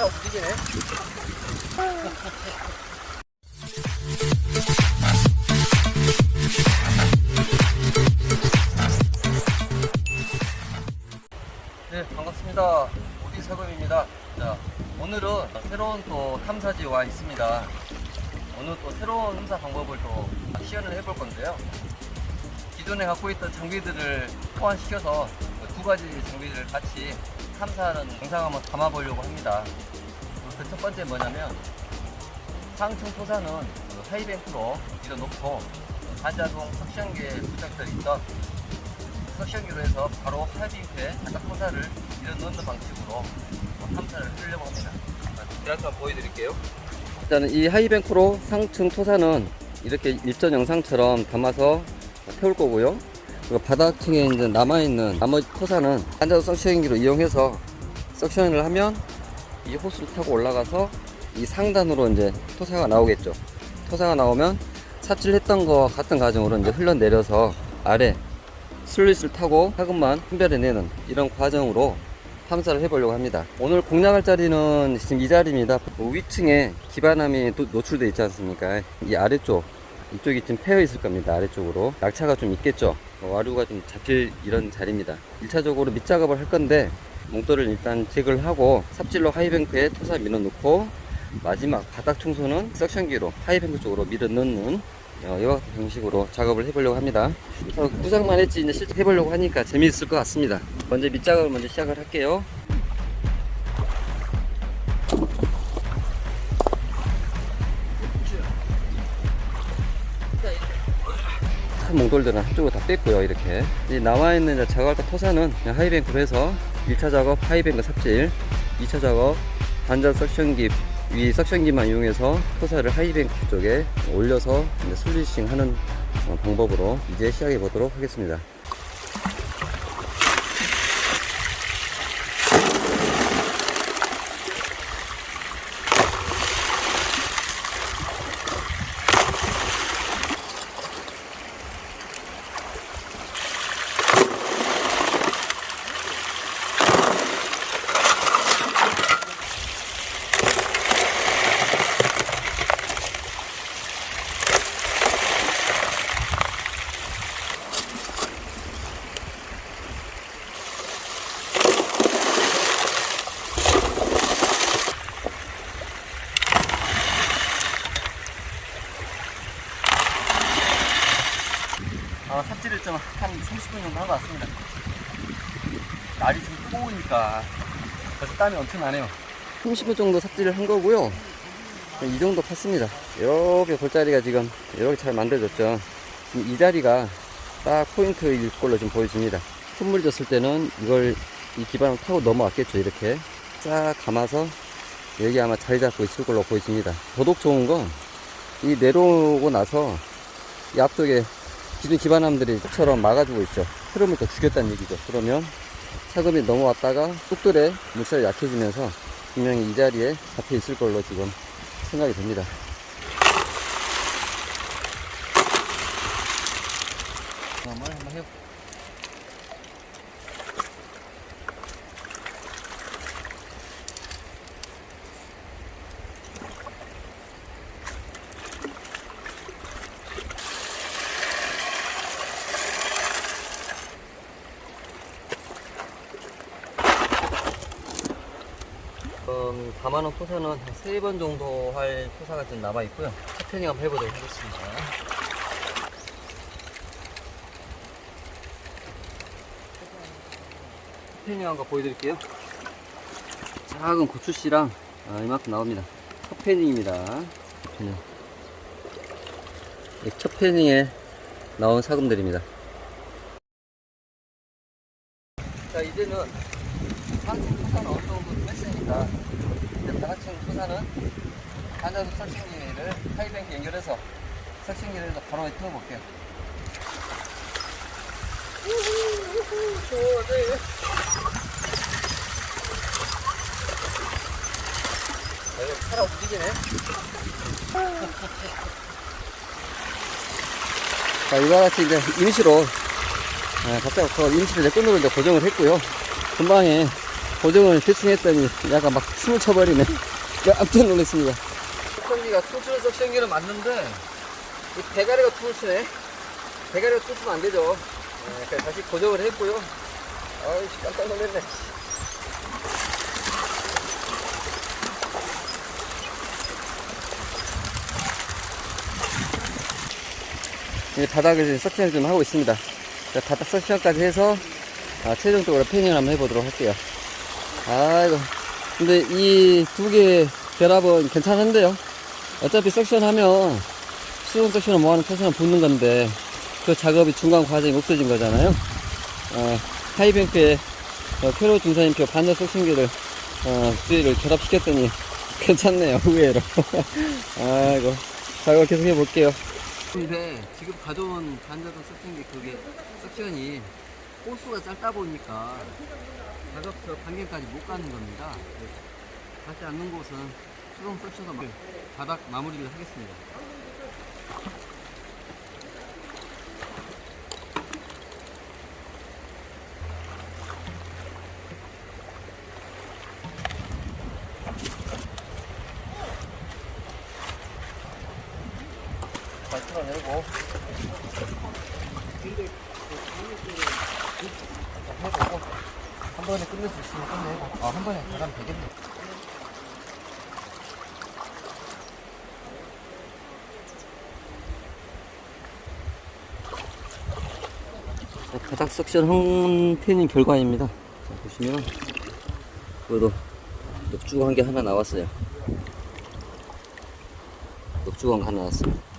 차가 움직이네. 네, 반갑습니다. 오디 사금입니다. 자, 오늘은 새로운 또 탐사지에 와 있습니다. 오늘 또 새로운 탐사 방법을 또 시연을 해볼 건데요. 기존에 갖고 있던 장비들을 호환시켜서 두 가지 장비를 같이 탐사하는 영상 한번 담아보려고 합니다. 그 첫 번째 뭐냐면 상층 토사는 그 하이뱅크로 밀어놓고 반자동 석션기에 부착되어 있던 석션기로 해서 바로 하이뱅크에 바닥 토사를 밀어넣는 방식으로 탐사를 하려고 합니다. 제가 한번 보여드릴게요. 일단은 이 하이뱅크로 상층 토사는 이렇게 일전 영상처럼 담아서 태울 거고요. 그리고 바닥층에 이제 남아있는 나머지 토사는 한자도 석션기로 이용해서 석션을 하면 이 호스를 타고 올라가서 이 상단으로 이제 토사가 나오겠죠. 토사가 나오면 삽질했던 거와 같은 과정으로 이제 흘러내려서 아래 슬릿을 타고 화금만 분별해내는 이런 과정으로 탐사를 해보려고 합니다. 오늘 공략할 자리는 지금 이 자리입니다. 위층에 기반함이 또 노출되어 있지 않습니까? 이 아래쪽 이쪽이 좀 패여 있을 겁니다. 아래쪽으로 낙차가 좀 있겠죠. 어, 와류가 좀 잡힐 이런 자리입니다. 1차적으로 밑작업을 할 건데 몽돌을 일단 제거를 하고 삽질로 하이뱅크에 토사 밀어 넣고 마지막 바닥 청소는 석션기로 하이뱅크 쪽으로 밀어 넣는 어, 이와 같은 방식으로 작업을 해보려고 합니다. 어, 구상만 했지 이제 실제 해보려고 하니까 재미있을 것 같습니다. 먼저 밑작업을 먼저 시작을 할게요. 큰 몽돌들은 한쪽으로 다 뺐고요 이렇게 이 남아있는 이제 작업할 토사는 하이뱅크로 해서 1차 작업 하이뱅크 삽질 2차 작업 반전 석션기 위 석션기만 이용해서 토사를 하이뱅크 쪽에 올려서 이제 슬리싱 하는 어, 방법으로 이제 시작해 보도록 하겠습니다 좀한 30분 정도 한 것 같습니다. 날이 좀 뜨거우니까 벌써 땀이 엄청 나네요. 30분 정도 삽질을 한 거고요. 이 정도 팠습니다. 이렇게 골자리가 지금 이렇게 잘 만들어졌죠. 지금 이 자리가 딱 포인트일 걸로 좀 보여집니다. 콧물 졌을 때는 이걸 이 기반을 타고 넘어왔겠죠. 이렇게 쫙 감아서 여기 아마 자리 잡고 있을 걸로 보여집니다. 더더욱 좋은 건 이 내려오고 나서 이 앞쪽에 기존 기반함들이 처럼 막아주고 있죠. 흐름을 더 죽였다는 얘기죠. 그러면 차급이 넘어왔다가 뚝들에 물살이 약해지면서 분명히 이 자리에 잡혀 있을 걸로 지금 생각이 됩니다. 한번 한번 해. 음, 담아놓은 포사는 한세번 정도 할 포사가 좀 남아 있고요. 차트닝 한번 해보도록 하겠습니다. 차트닝 한거 보여드릴게요. 작은 고추씨랑 아, 이만큼 나옵니다. 첫 패닝입니다. 첫 패닝. 이첫 패닝에 나온 사금들입니다. 자, 이제는 상층 토사는 어느 정도 했으니까 이제 토사는 한자도 설신기를 하이뱅크 연결해서 설신기를 바로 태워볼게요. 아, 이거 차가 움직이네. 자, 이와 같이 이제 임시로 아, 갑자기 그 임시로 이제 끈으로 이제 고정을 했고요. 금방에 고정을 대충 했더니 약간 막 춤을 춰버리네. 깜짝 놀랐습니다. 석션기가 춤추는 석션기는 맞는데, 이 대가리가 추네. 대가리가 춤추면 안 되죠. 네, 다시 고정을 했고요. 아이씨, 깜짝 놀랐네. 이 바닥을 석션을 좀 하고 있습니다. 자, 바닥 석션까지 해서 아, 최종적으로 패닝을 한번 해보도록 할게요. 아이고. 근데 이 두 개 결합은 괜찮은데요. 어차피 석션 하면 수동 석션은 뭐하는 터션은 붙는 건데 그 작업이 중간 과정이 없어진 거잖아요. 어, 하이뱅크에 어, 캐로 중사님표 반대 석션기를 어, 두개를 결합시켰더니 괜찮네요. 의외로. 아이고. 작업 계속 해볼게요. 근데 지금 가져온 반자동 석션기 그게 석션이 호수가 짧다 보니까 작업처 반경까지 못 가는 겁니다. 그래서 닿지 않는 곳은 수동 석션으로 막 바닥 마무리를 하겠습니다. 잘 틀어내고 해보고 한 번에 끝낼 수 있으면 끝내고 아 한 번에 가면 되겠네. 자, 바닥 석션 헝태닝 결과입니다. 자, 보시면 그래도 녹주한 게 하나 나왔어요. 녹주한 거 하나 나왔습니다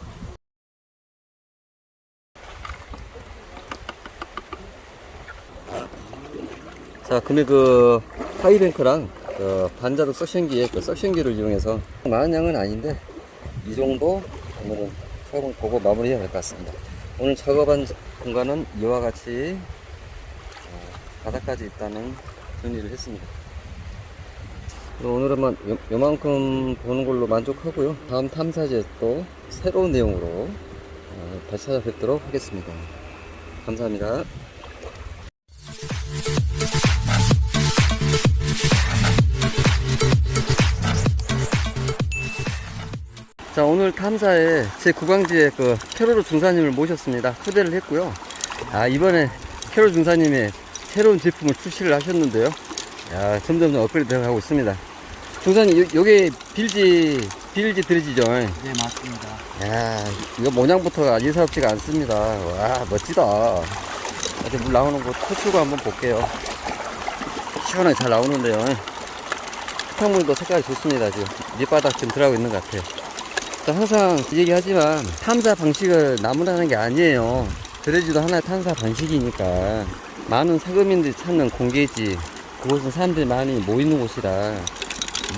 자, 그러면 그 하이뱅크랑 그 반자도 석션기에 그 석션기를 이용해서 양은 아닌데 이 정도 오늘은 작업을 보고 마무리해야 될 것 같습니다. 오늘 작업한 공간은 이와 같이 어, 바닥까지 있다는 정리를 했습니다. 오늘은 요, 요만큼 보는 걸로 만족하고요. 다음 탐사지에 또 새로운 내용으로 어, 다시 찾아뵙도록 하겠습니다. 감사합니다. 자 오늘 탐사에 제 구강지에 그 캐로로 중사님을 모셨습니다. 초대를 했고요. 아 이번에 캐로 중사님이 새로운 제품을 출시를 하셨는데요. 야 점점 업그레이드 하고 있습니다. 중사님 요, 요게 빌지 빌지 드리지죠? 네 맞습니다. 야 이거 모양부터가 예사롭지가 않습니다. 와 멋지다. 이렇게 물 나오는 거 토출고 한번 볼게요. 시원하게 잘 나오는데요. 수탕물도 색깔이 좋습니다 지금. 밑바닥 지금 들어가고 있는 것 같아요. 자, 항상 얘기하지만 탐사 방식을 나무라는 게 아니에요. 드레지도 하나의 탐사 방식이니까 많은 사금인들이 찾는 공개지. 그곳은 사람들이 많이 모이는 곳이라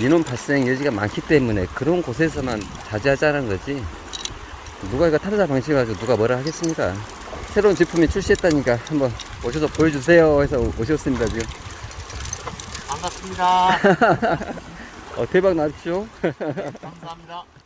민원 발생 여지가 많기 때문에 그런 곳에서만 자제하자는 거지. 누가 이거 탐사 방식 가지고 누가 뭐라 하겠습니까? 새로운 제품이 출시했다니까 한번 오셔서 보여주세요 해서 오셨습니다 지금. 반갑습니다. 어, 대박 나십시오. 감사합니다.